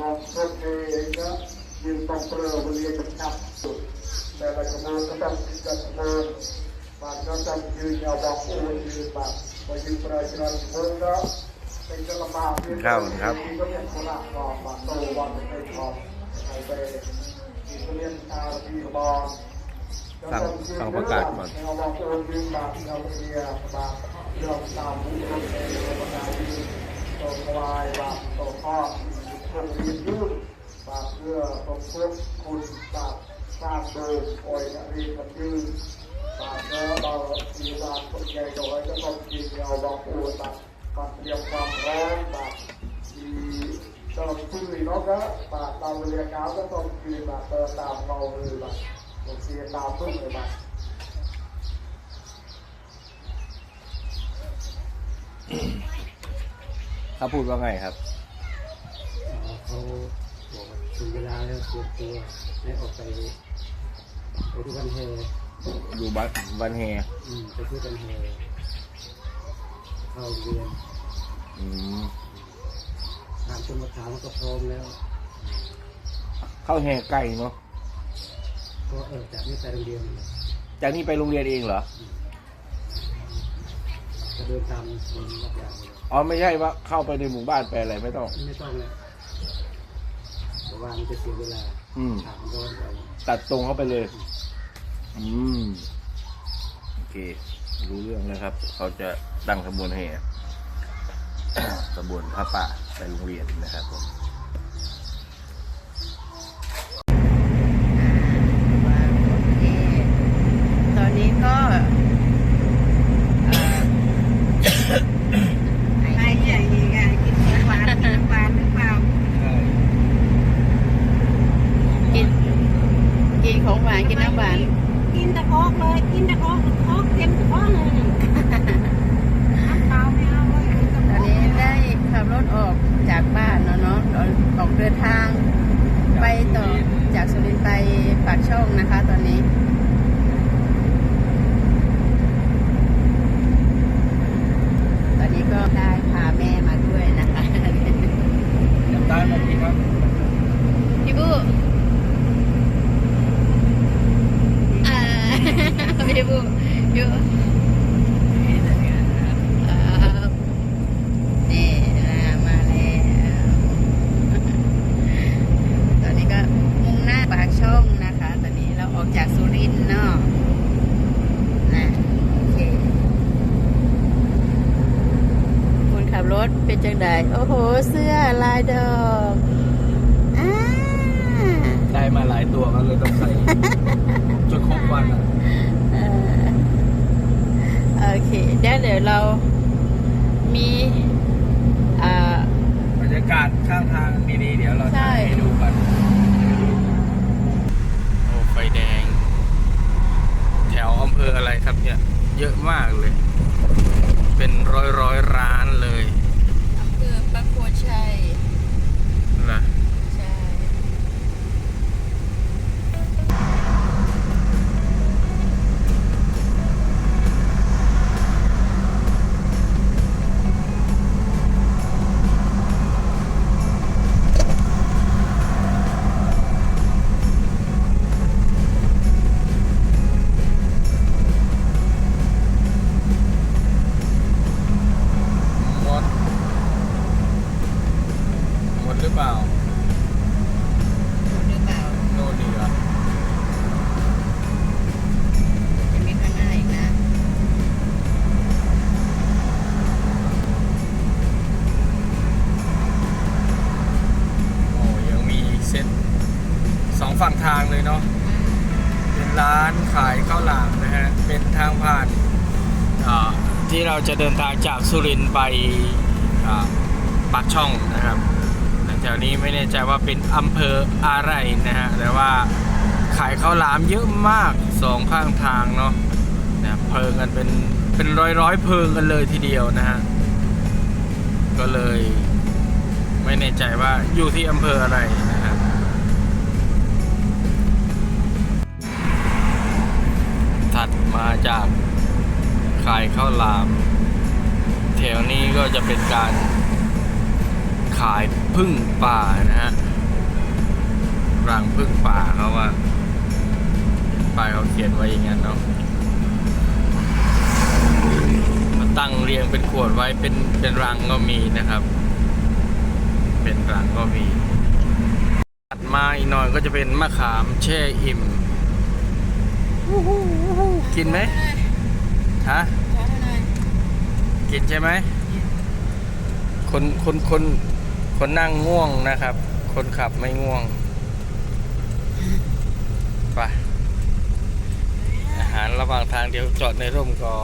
ลองเพิ่มเองก็ยืนตรงเปลือกเรียนกับจับสุดแต่ละขบวนก็ต้องมีจัดขบวนบางก็ต้องยืนเอาบอกโอ้ยยืนแบบยืนประชาชนขบวเป็นกระบาดยืนก็เป็นคนละรอบมาโตวันเป็นทองใครไปยืนเรียนชาวที่ขบวนฟังฟังประกาศก่อนเอาบอกโอ้ยยืนแบบเราเรียนแบบเรื่องตามผู้คนเองประกาศยืนตควายบบโตพ่อ ทำยืนยืดบาเพื่อตรงเพื่อคุณบาสร้างโดยโอยรีมันยืนบาเพื่อเรามีบาคนใหญ่โดยก็ต้องกินเราบอกปูบาการเรียมความพร้อมบาดีตลอดพื้นเนาะก็บาตามเรียนก้าวก็ต้องกินบาเติมตามเราเลยบาโอเคตามพึ่งเลยบาเขาพูดว่าไงครับ เขาบอกว่าถึง เวลาแล้วเตรียมตัวและออกไปไปที่วันแฮดูบันวันเฮอืมไปที่วันแฮเข้าเรียนอืมถามคนมาถามก็พร้อมแล้ว เข้าแฮใกล้เนาะก็เออจากนี้ไปโรงเรียนจากนี้ไปโรงเรียนเองเหรอจะเดินตามคนรับยางเลยอ๋อไม่ใช่ว่าเข้าไปในหมู่บ้านไปอะไรไม่ต้อง ไม่ต้องเลยแต่ ว่ามันจะเสียเวลาอืมถามร้อนไปตัดตรงเข้าไปเลย อืม โอเค รู้เรื่องแล้วครับ เขาจะตั้งขบวนแห่ ขบวนพระป่าไปโรงเรียนนะครับผมตอนนี้ก็เอ่อไอ้ใหญ่ไงกินของหวานกินหวานหรือเปล่า กิน กินของหวานกินน้ำหวาน กินตะคอกเลยกินตะคอกคอกเต็มตะคอกเลยน้ำเปล่าไม่เอาเลยกินตะ ต ค อ อน ก นี้ได้ขับรถออกจากบ้านแล้วเนาะอออกเดินทาง ไปต่อจากสุรินทร์ไปปากช่องนะคะ ตอนนี้ ตอนนี้ก็ได้พาแม่มาด้วยนะคะ จำได้ไหมพี่ครับ พี่บูอ่า พี่บูอยู่อ่านี่อ่ามาแล้วตอนนี้ก็มุ่งหน้าปากช่องนะคะ ตอนนี้เราออกจากสุรินทร์เนาะนะโอเค คนขับรถ เป็นจังไดโอ้โห เสื้อลายดอกอ่าได้มาหลายตัวก็เลยต้องใส่ จนครบวันอะเอ่อโอเคเดี๋ยวเดี๋ยวเรามีอ่า บรรยากาศข้างทางดีๆเดี๋ยวเราใช่จะให้ดูกันโอ้ไฟแดง แถวอำเภออะไรครับเนี่ย เยอะมากเลย เป็นร้อยร้อยๆร้านเลยอำเภอประโคนชัยนะ ฝั่งทางเลยเนาะเป็นร้านขายข้าวหลามนะฮะเป็นทางผ่านที่เราจะเดินทางจากสุรินทร์ไปปากช่องนะครับแถวนี้ไม่แน่ใจว่าเป็นอำเภออะไรนะฮะแต่ว่าขายข้าวหลามเยอะมากสองข้างทางเนาะนะเพิงกันเป็นเป็นร้อยร้อยๆเพิงกันเลยทีเดียวนะฮะก็เลยไม่แน่ใจว่าอยู่ที่อำเภออะไร ถัดมาจากขายข้าวหลาม แถวนี้ก็จะเป็นการขายพึ่งป่านะฮะรังพึ่งป่าเขาว่าป้ายเขาเขียนไว้อย่างนั้นเนาะมาตั้งเรียงเป็นขวดไว้เป็นเป็นรังก็มีนะครับ เป็นรังก็มี ถัดมาอีกหน่อยก็จะเป็นมะขามแช่อิ่ม กินไหมฮะกินใช่ไหมคนคนคนคนนั่งง่วงนะครับ คนขับไม่ง่วงไปอาหารระหว่างทางเดี๋ยวจอดในร่มก่อ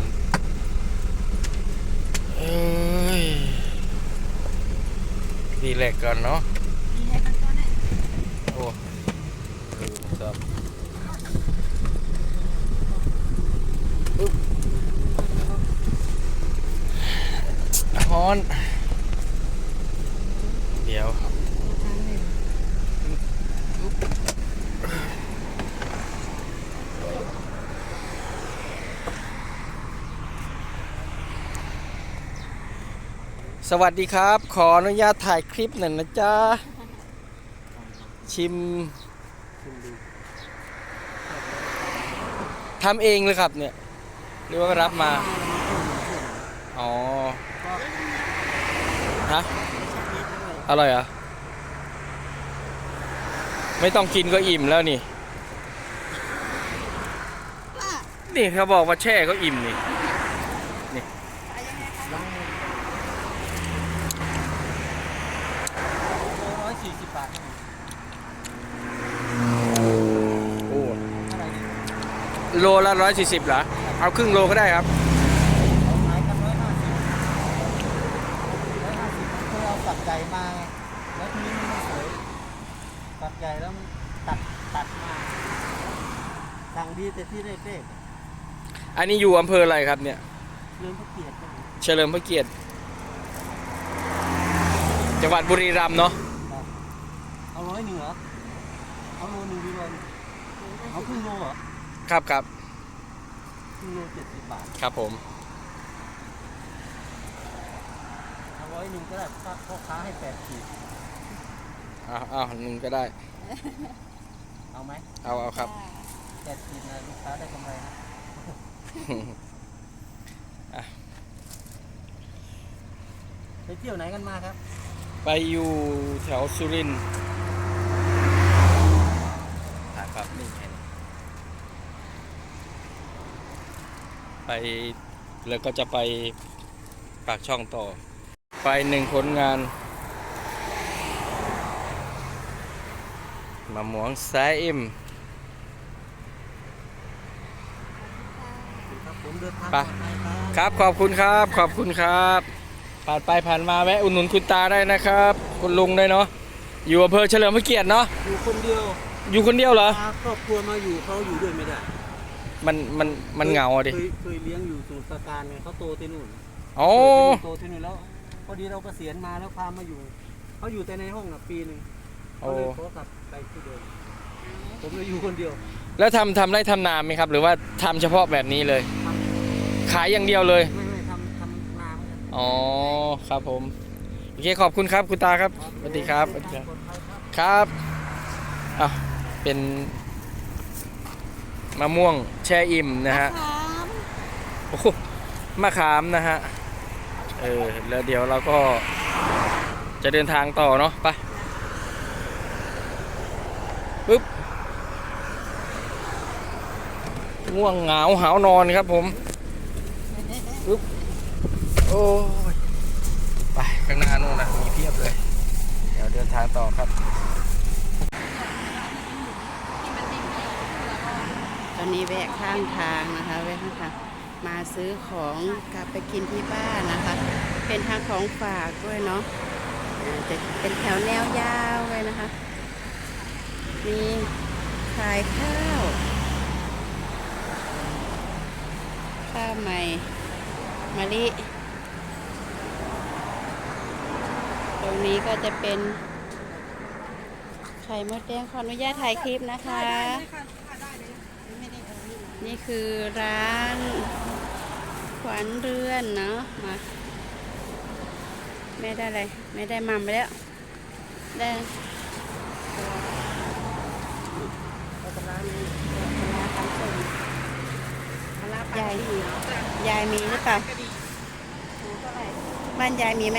นเอ้ยดีแลกก่อนเนาะ โอ้ดูครับปึ๊บฮอน เดี๋ยวสวัสดีครับ ขออนุญาตถ่ายคลิปหน่อยนะจ๊ะ ชิมทำเองเลยครับเนี่ยหรือว่ารับมา อ๋อ ฮะอร่อยเหรอไม่ต้องกินก็อิ่มแล้วนี่ นี่เขาบอกว่าแช่ก็อิ่มนี่นี่ร้อยสี่สิบบาทโลละร้อยสี่สิบเหรอ เอาครึ่งโลก็ได้ครับ เขาขายกันร้อยห้าสิบร้อยห้าสิบเคยเอาตัดใหญ่มาไงแล้วทีนี้มันไม่สวยตัดใหญ่แล้วมันตัดตัดมา สั่งดีแต่ที่ได้เด็กอันนี้อยู่อำเภออะไรครับเนี่ย เรื่องพระเกียรติเฉลิมพระเกียรติ จังหวัดบุรีรัมย์เนาะ เอาร้อยหนึ่งเหรอเอาโลหนึ่งดีกว่าเอาครึ่งโลเหรอครับครับ ครึ่งโลเจ็ดสิบบาทครับผม เอาร้อยหนึ่งก็ได้ถ้าพ่อค้าให้แปดขีดเอาเอาหนึ่งก็ได้ เอาไหม เอาเอาครับแป ดขีดนะลูกค้าได้กำไรนะอะไปเที่ยวไหนกันมาครับ ไปอยู่แถวสุรินทร์อะครับนี่ไงไปแล้วก็จะไปปากช่องต่อ ไปหนึ่งผลงานมะม่วงสายเอ็ม ครับผม เดินทางไปปลอดภัยครับ ครับขอบคุณครับขอบคุณครับ ผ่านไปผ่านมาแวะอุดหนุนคุณตาได้นะครับ คุณลุงได้เนาะอยู่อำเภอเฉลิมพระเกียรติเนาะอยู่คนเดียวอยู่คนเดียวเหรอพาครอบครัวมาอยู่เขาอยู่ด้วยไม่ได้มันมันมันเหงาอะดิเคยเคยเลี้ยงอยู่สมุทรปราการไงเขาโตที่นู่นโอ้โตที่นู่นแล้ว พอดีเราเกษียณมาแล้วพามาอยู่เขาอยู่แต่ในห้องอะปีหนึ่งโอ้เขาเลยขอกลับไปที่เดิมผมเลยอยู่คนเดียว แล้วทำทำได้ทำนาไหมครับ หรือว่าทำเฉพาะแบบนี้เลยทำ ขายอย่างเดียวเลย ไม่ไม่ทำทำนาเหมือนกันอ๋อ ครับผม โอเค ขอบคุณครับ คุณตาครับ สวัสดีครับ สวัสดีครับปลอดภัยครับ ครับอะเป็นมะม่วงแช่อิ่มนะฮะ โอ้โหมะขามนะฮะ เออ แล้วเดี๋ยวเราก็จะเดินทางต่อเนาะ ไป ปึ๊บ ง่วงเหงาหาวนอนครับผม ปึ๊บโอ้ยไปข้างหน้านู่นนะมีเพียบเลย เดี๋ยวเดินทางต่อครับ ตอนนี้แวะข้างทางนะคะแวะข้างทางมาซื้อของกลับไปกินที่บ้านนะคะ เป็นทางของฝากด้วยเนาะจะเป็นแถวแนวยาวเลยนะคะ มีขายข้าว ข้าวใหม่ มะลิ ตรงนี้ก็จะเป็น ไข่มดแดงขออนุญาตถ่ายคลิปนะคะ นี่คือร้านขวัญเรือนเนาะมาแม่ได้อะไรแม่ได้มัมไปแล้วได้ปลาร้านี่ปลาร้าตำส้มปลาร้าปลา ยายดียายมีหรือเปล่าหมูเท่าไหร่บ้านยายมีไหม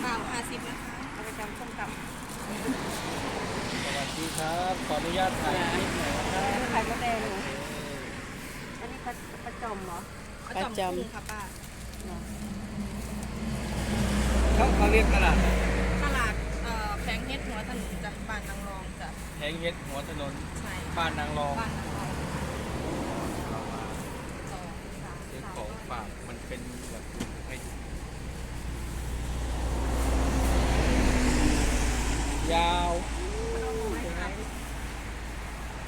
เปล่าห้าสิบนะคะเอาไปจำส้มตำสวัสดีครับขออนุญาตถ่ายคลิปหน่อยนะครับไข่มดแดงเหรออันนี้ปลาปลาจอมเหรอปลาจอมค่ะป้า เขาเขาเรียกตลาดตลาดเอ่อแผงเฮ็ดหัวถนนจากบ้านนางรองจากแหงเฮ็ดหัวถนนใช่บ้านนางรองบ้านนางรองเรามาสองสามซื้อสามของฝากมันเป็นแบบไอ้ยาว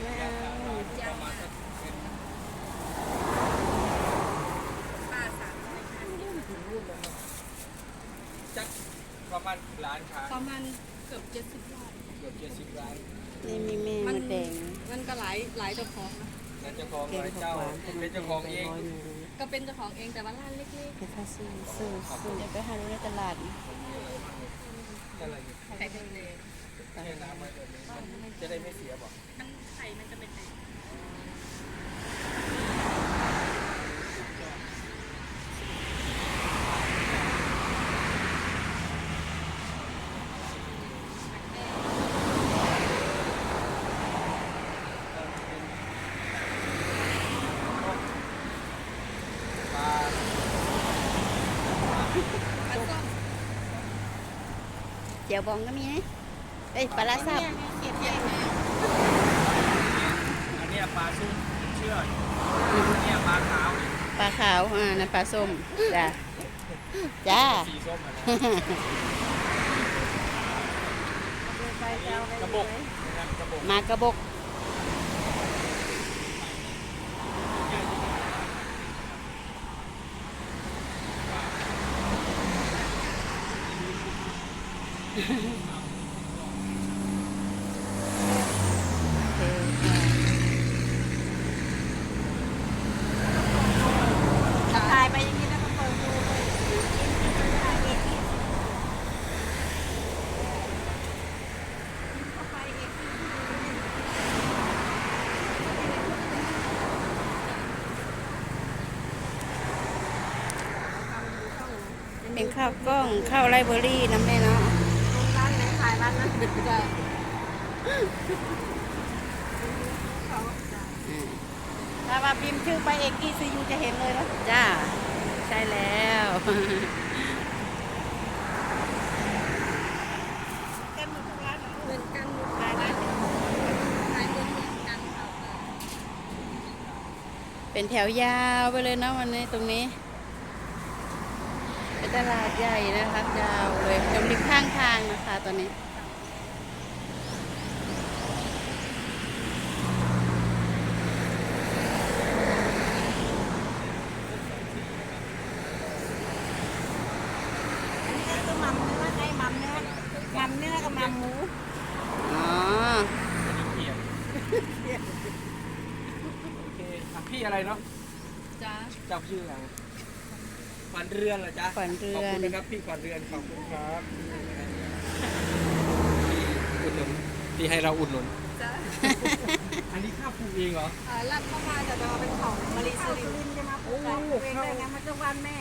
ไม่เอา ประมาณสักเป็น ป้าสามร้อยห้าสิบ จักประมาณกี่ล้านค้าประมาณเกือบเจ็ดสิบรอบเกือบเจ็ดสิบล้านนี่มีแม่มดแดงมันก็หลายหลายเจ้าของนะนั่นเจ้าของแกงหลายผักเจ้าหวานเป็นเจ้าของเองร้อยหนึ่งก็เป็นเจ้าของเองแต่ว่าร้านเล็กเดี๋ยวถ้าซื้อซื้อซื้อเดี๋ยวไปหาดูในตลาดอะไรอยู่ๆไข่เป็นเลยแช่น้ำไว้แบบนี้มันจะได้ไม่เสียบอกมันไข่มันจะเป็นแดง ปลา ปลาส้ม เจียวบองก็มีนะเอ้ยปลาร้าซับเขียดใหญ่แม่อันเนี้ยปลาซุ้มเชื่อดอันเนี้ยปลาขาวปลาขาวอ่านั่นปลาส้มจ้าจ้าสีส้มอะนะไปจะเอาไปกระบอกนะครับกระบอกมากระบก ถ่ายไปอย่างนี้แล้วก็เปิดดูไปถ่ายเองเข้าไปเองเป็นข้าวกล้องข้าวไรเบอรี่น้ำแม่เนาะ นไหนขายร้านนั้นจะถ้าว่าพิมพ์ชื่อไปเอกกี้ซียูจะเห็นเลยนะจ้า ใช่แล้วกันหมดทุกร้านเหรอเหมือนกันขายร้านเดียวขายเหมือนกันค่ะเป็นแถวยาวไปเลยนะวันนี้ตรงนี้เป็นตลาดใหญ่นะคะยาวเลยจมริมข้างทางนะคะตอนนี้นี้ก็คือหม่ำเนื้อไอ้หม่ำเนื้อหม่ำเนื้อกับหม่ำหมู อ๋อ เขียนโอเคอะ พี่อะไรเนาะจ้าเจ้าชื่ออะไรขวัญเรือนเหรอจ๊ะขวัญเรืขอบอคุนณนะครับพี่ขวัญเรือนขอบคุณครับที่อุดหนุนที่ให้เราอุดหนุน จ้าอันนี้ข้าวปลูกเองเหรอ เอ่อรับเข้ามาจะมาเป็นของมาริข้าสุวริสุนทร์รินทร์จะมาปลูกไก่เองได้ไงมันต้องวันแม่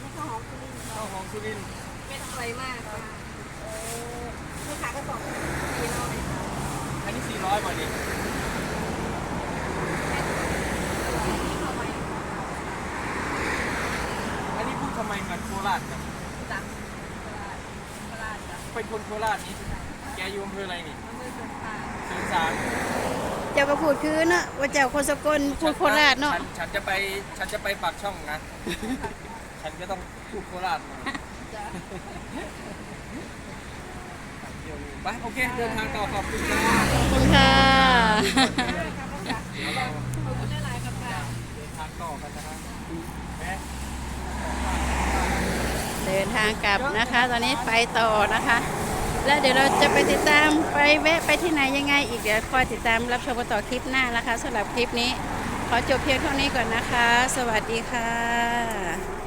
ไม่ก็หอมสุรินทร์ข้าวหอมสุรินทร์ไม่ต้องอะไรมากค่ะ คือขายกระสอบ สี่ร้อย อันนี้สี่ร้อยบาทเองอันนี้พูดทำไมเหมือนโคราชกัน จ้ะตลาดตลาดจ้ะ เป็นคนโคราชนี่แกอยู่อำเภออะไรนี่มันเป็นสงครามสื่อสารเจ้าก็พูดคือเนาะว่าเจ้าคนสกลพูดโคราชเนาะฉัฉันจะไปฉันจะไปปากช่องนะฉันก็ต้องพูดโคราชหน่อยจ้ะไปโอเคเดินทางต่อขอบคุณครับขอบคุณค่ะเดี๋ยวเราขอบคุณหลายๆครับป้าเดินทางต่อกันนะฮะแม่ เดินทางกลับนะคะ ตอนนี้ไปต่อนะคะ แล้วเดี๋ยวเราจะไปติดตามไปแวะไปที่ไหนยังไง อีกเดี๋ยวคอยติดตามรับชมกันต่อคลิปหน้านะคะสำหรับคลิปนี้ ขอจบเพียงเท่านี้ก่อนนะคะ สวัสดีค่ะ